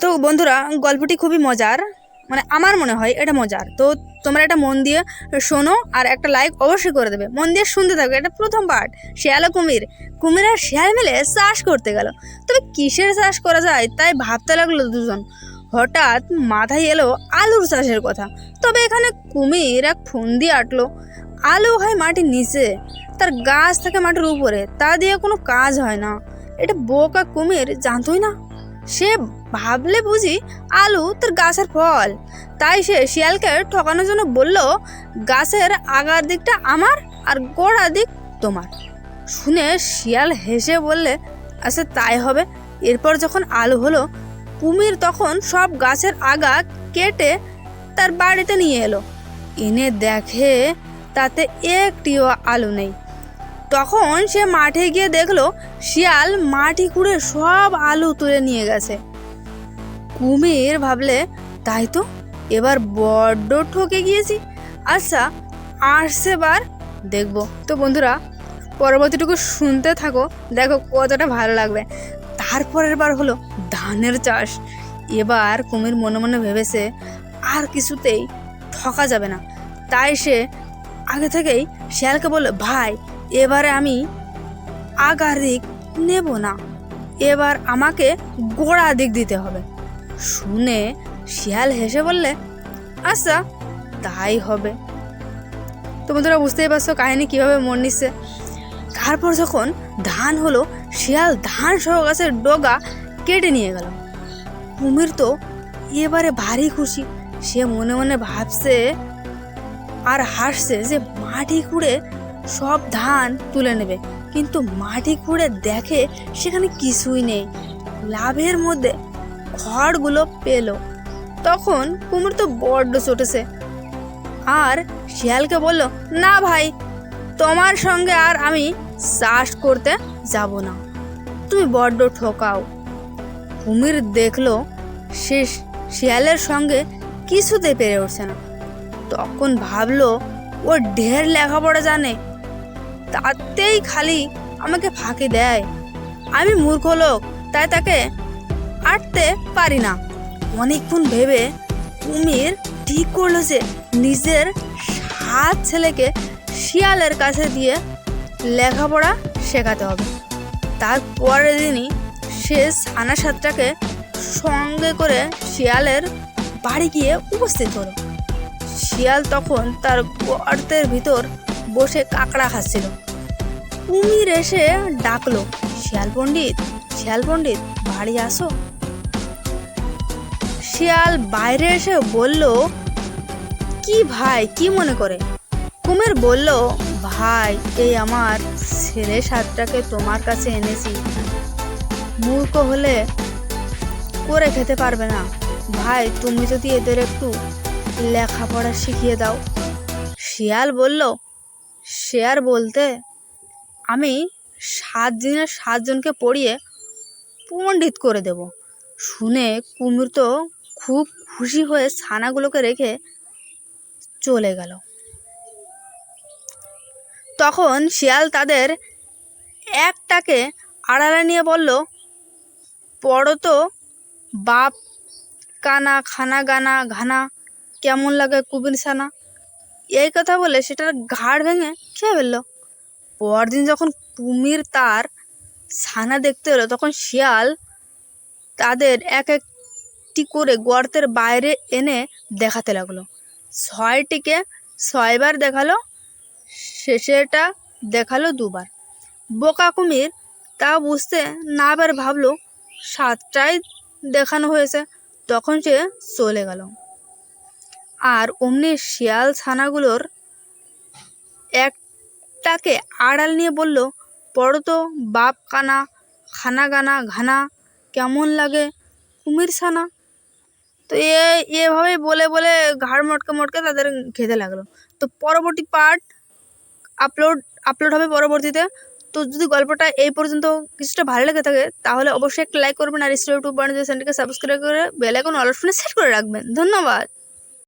তো বন্ধুরা, গল্পটি খুবই মজার। মানে আমার মনে হয় এটা মজার। তো তোমরা এটা মন দিয়ে শোনো আর একটা লাইক অবশ্যই করে দেবে। মন দিয়ে শুনতে থাকবে এটা প্রথম পার্ট শিয়াল ও কুমির। কুমির আর শিয়াল মিলে চাষ করতে গেল। তবে কিসের চাষ করা যায় তাই ভাবতে লাগল দুজন। হঠাৎ মাথায় এলো আলুর চাষের কথা। তবে এখানে কুমির এক ফোন দিয়ে আটলো। আলু হয় মাটির নিচে। তার গাছ থাকে মাটির উপরে। তা দিয়ে কোনো কাজ হয় না। এটা বোকা কুমির জানতোই না। সে ভাবলে বুঝি আলু তার গাছের ফল। তাই সে শিয়ালকে ঠকানোর জন্য বলল, গাছের আগার দিকটা আমার আর গোড়া দিক তোমার। শুনে শিয়াল হেসে বললে আচ্ছা তাই হবে। এরপর যখন আলু হলো, কুমির তখন সব গাছের আগা কেটে তার বাড়িতে নিয়ে এলো। এনে দেখে তাতে একটিও আলু নেই। তখন সে মাঠে গিয়ে দেখল শিয়াল মাটি খুঁড়ে সব আলু তুলে নিয়ে গেছে। কুমির ভাবলে, তাই তো, এবার বড্ড ঠকে গিয়েছি। আচ্ছা আসছে বার দেখব। তো বন্ধুরা, পরবর্তীটুকু শুনতে থাকো, দেখো কতটা ভালো লাগবে। তারপরের বার হলো ধানের চাষ। এবার কুমির মনে মনে ভেবেছে, আর কিছুতেই ঠকা যাবে না। তাই সে আগে থেকেই শিয়ালকে বলল, ভাই এবারে আমি আগার দিক নেব না। এবার আমাকে গোড়া দিক দিতে হবে। শুনে শিয়াল হেসে বললে আচ্ছা তাই হবে। তো বন্ধুরা, বুঝতেই পারছ কাহিনী কীভাবে মন নিচ্ছে। তারপর যখন ধান হলো, শিয়াল ধান সহ গাছের ডগা কেটে নিয়ে গেল। কুমির তো এবারে ভারী খুশি। সে মনে মনে ভাবছে আর হাসছে যে মাটি খুঁড়ে সব ধান তুলে নেবে। কিন্তু মাটি খুঁড়ে দেখে সেখানে কিছুই নেই। লাভের মধ্যে খড়গুলো পেল। তখন কুমির তো বড্ড চটেছে। আর শিয়ালকে বলল, না ভাই, তোমার সঙ্গে আর আমি চাষ করতে যাব না। তুমি বড্ড ঠকাও। কুমির দেখল সে শিয়ালের সঙ্গে কিছুতে পেরে উঠছে না। তখন ভাবলো ও ঢের লেখাপড়া জানে তাতেই খালি আমাকে ফাঁকি দেয়। আমি মূর্খ লোক, তাই তাকে আটতে পারি না। অনেকক্ষণ ভেবে কুমির ঠিক করল যে নিজের সাত ছেলেকে শিয়ালের কাছে দিয়ে লেখাপড়া শেখাতে হবে। তার পরের দিনই সে সানা সাতটাকে সঙ্গে করে শিয়ালের বাড়ি গিয়ে উপস্থিত হলো। শিয়াল তখন তার গর্তের ভিতর বসে কাঁকড়া খাচ্ছিল। কুমির এসে ডাকলো, শিয়াল পণ্ডিত শিয়াল পণ্ডিত, বাড়ি আসো। শিয়াল বাইরে এসে বলল, কি ভাই, কি মনে করে? কুমির বলল, ভাই, এই আমার ছেলে সাতটাকে তোমার কাছে এনেছি। মূর্খ হলে করে খেতে পারবে না। ভাই, তুমি যদি এদের একটু লেখাপড়া শিখিয়ে দাও। শিয়াল বলল শেয়ার বলতে আমি সাত দিনের সাতজনকে পড়িয়ে পণ্ডিত করে দেব। শুনে কুমির তো খুব খুশি হয়ে ছানাগুলোকে রেখে চলে গেল। তখন শিয়াল তাদের একটাকে আড়ালে নিয়ে বলল, পড়ো তো, বাপ কানা, খানা, গানা, ঘানা, কেমন লাগে কুবির ছানা? এই কথা বলে সেটার ঘাড় ভেঙে খেয়ে ফেলল। পরদিন যখন কুমির তার ছানা দেখতে এলো, তখন শিয়াল তাদের এক একটি করে গর্তের বাইরে এনে দেখাতে লাগল। ছয়টিকে ছয়বার দেখাল শেষেটা দেখাল দুবার। বোকা কুমির তা বুঝতে না পারে ভাবলো সাতটাই দেখানো হয়েছে, তখন সে চলে গেল। আর অমনি শিয়াল ছানাগুলোর একটাকে আড়াল নিয়ে বলল, পড়ো তো, বাপ কানা, খানা গানা, ঘানা, কেমন লাগে কুমির ছানা? তো এ এভাবে বলে বলে ঘাড় মটকে মটকে তাদের খেতে লাগল। তো পরবর্তী পার্ট আপলোড আপলোড হবে পরবর্তীতে। তো যদি গল্পটা এই পর্যন্ত কিছুটা ভালো লেগে থাকে, তাহলে অবশ্যই একটা লাইক করবেন আর টু পয়েন্ট চ্যানেলটিকে সাবস্ক্রাইব করে বেল আইকন অল অপশনে সেট করে রাখবেন। ধন্যবাদ।